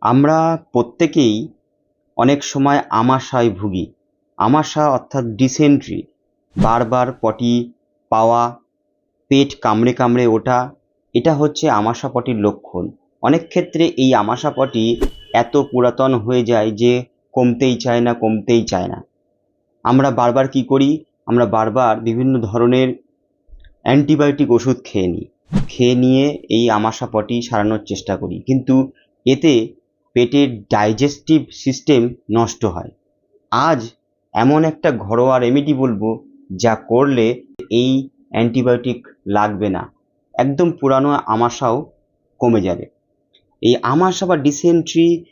আমরা প্রত্যেকেই অনেক সময় আমাশায় ভুগি। আমাশা অর্থাৎ ডিসেন্ট্রি বারবার পটি পাওয়া, পেট কামড়ে কামড়ে ওঠা, এটা হচ্ছে আমাশা পটির লক্ষণ। অনেক ক্ষেত্রে এই আমাশা পটি এত পুরাতন হয়ে যায় যে কমতেই চায় না, কমতেই চায় না। আমরা বারবার কি করি? আমরা বারবার বিভিন্ন ধরনের অ্যান্টিবায়োটিক ওষুধ খেয়ে নিই। খেয়ে নিয়ে এই আমাশা পটি সারানোর চেষ্টা করি। কিন্তু এতে পেটের ডাইজেস্টিভ সিস্টেম নষ্ট হয়। আজ এমন একটা ঘরোয়া রেমেডি বলব যা করলে এই অ্যান্টিবায়োটিক লাগবে না। একদম পুরানো আমাশাও কমে যাবে। এই আমাশা বা ডিসেন্ট্রি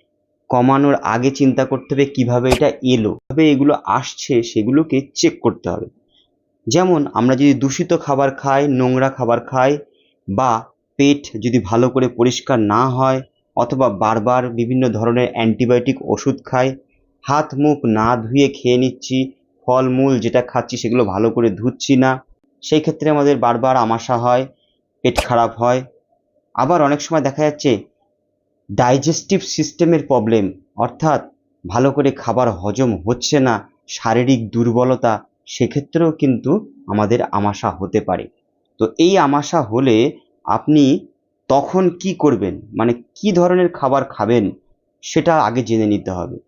কমানোর আগে চিন্তা করতে হবে কীভাবে এটা এলো, কীভাবে এগুলো আসছে, সেগুলোকে চেক করতে হবে। যেমন আমরা যদি দূষিত খাবার খাই, নোংরা খাবার খাই বা পেট যদি ভালো করে পরিষ্কার না হয় অথবা বারবার বিভিন্ন ধরনের অ্যান্টিবায়োটিক ওষুধ খাই। হাত, মুখ না ধুয়ে খেয়ে নিচ্ছি, ফলমূল যেটা খাচ্ছি সেগুলো ভালো করে ধুচ্ছি না। সেই ক্ষেত্রে আমাদের বারবার আমাশা হয়, পেট খারাপ হয়। আবার অনেক সময় দেখা যাচ্ছে ডাইজেস্টিভ সিস্টেমের প্রবলেম, অর্থাৎ ভালো করে খাবার হজম হচ্ছে না, শারীরিক দুর্বলতা, সেক্ষেত্রেও কিন্তু আমাদের আমাশা হতে পারে। তো এই আমাশা হলে আপনি তখন কি করবেন? মানে কি ধরনের খাবার খাবেন? সেটা আগে জেনে নিতে হবে।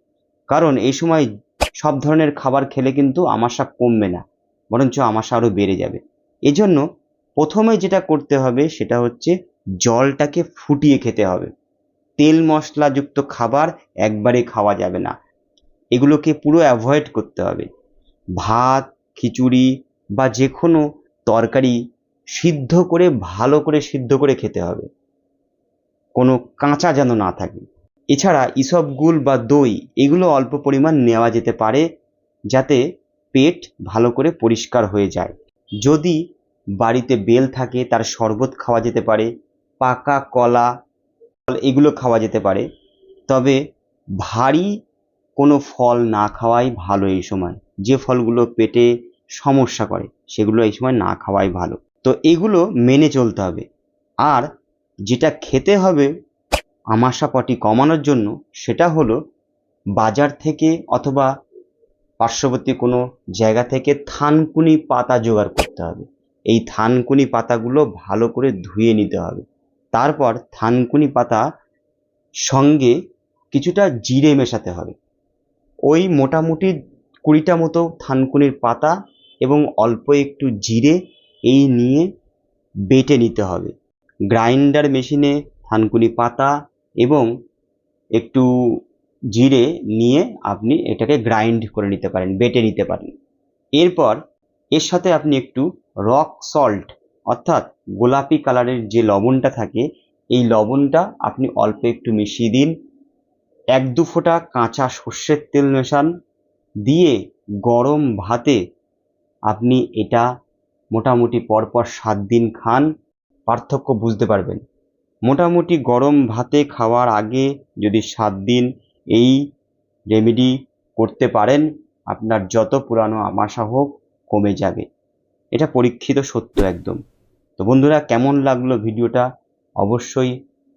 কারণ এই সময় সব ধরনের খাবার খেলে কিন্তু আমাশা কমবে না, বরঞ্চ আমাশা আরও বেড়ে যাবে। এজন্য প্রথমে যেটা করতে হবে সেটা হচ্ছে জলটাকে ফুটিয়ে খেতে হবে। তেল মশলাযুক্ত খাবার একবারে খাওয়া যাবে না। এগুলোকে পুরো অ্যাভয়েড করতে হবে। ভাত, খিচুড়ি বা যে কোনো তরকারি সিদ্ধ করে, ভালো করে সিদ্ধ করে খেতে হবে। কোনো কাঁচা যেন না থাকে। এছাড়া ইসবগুল বা দই, এগুলো অল্প পরিমাণ নেওয়া যেতে পারে, যাতে পেট ভালো করে পরিষ্কার হয়ে যায়। যদি বাড়িতে বেল থাকে, তার শরবত খাওয়া যেতে পারে, পাকা কলা, এগুলো খাওয়া যেতে পারে। তবে ভারী কোনো ফল না খাওয়াই ভালো এই সময়। যে ফলগুলো পেটে সমস্যা করে, সেগুলো এই সময় না খাওয়াই ভালো। তো এগুলো মেনে চলতে হবে। আর যেটা খেতে হবে আমাশাপটি কমানোর জন্য সেটা হলো বাজার থেকে অথবা পার্শ্ববর্তী কোনো জায়গা থেকে থানকুনি পাতা জোগাড় করতে হবে। এই থানকুনি পাতাগুলো ভালো করে ধুয়ে নিতে হবে। তারপর থানকুনি পাতা সঙ্গে কিছুটা জিরে মেশাতে হবে। ওই মোটামুটি কুড়িটা মতো থানকুনির পাতা এবং অল্প একটু জিরে এই নিয়ে বেটে নিতে হবে। গ্রাইন্ডার মেশিনে থানকুনি পাতা এবং একটু জিরে নিয়ে আপনি এটাকে গ্রাইন্ড করে নিতে পারেন, বেটে নিতে পারেন। এরপর এর সাথে আপনি একটু রক সল্ট অর্থাৎ গোলাপি কালারের যে লবণটা থাকে, এই লবণটা আপনি অল্প একটু মিশিয়ে দিন। এক দু ফোঁটা কাঁচা সর্ষের তেল মেশান। দিয়ে গরম ভাতে আপনি এটা মোটামুটি পরপর সাত দিন খান, পার্থক্য বুঝতে পারবেন। মোটামুটি গরম ভাতে খাওয়ার আগে যদি সাত দিন এই রেমেডি করতে পারেন, আপনার যত পুরানো আমাশা হোক কমে যাবে। এটা পরীক্ষিত সত্য একদম। তো বন্ধুরা, কেমন লাগল ভিডিওটা? অবশ্যই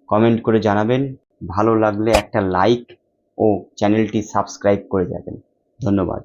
কমেন্ট করে জানাবেন। ভালো লাগলে একটা লাইক ও চ্যানেলটি সাবস্ক্রাইব করে যাবেন। ধন্যবাদ।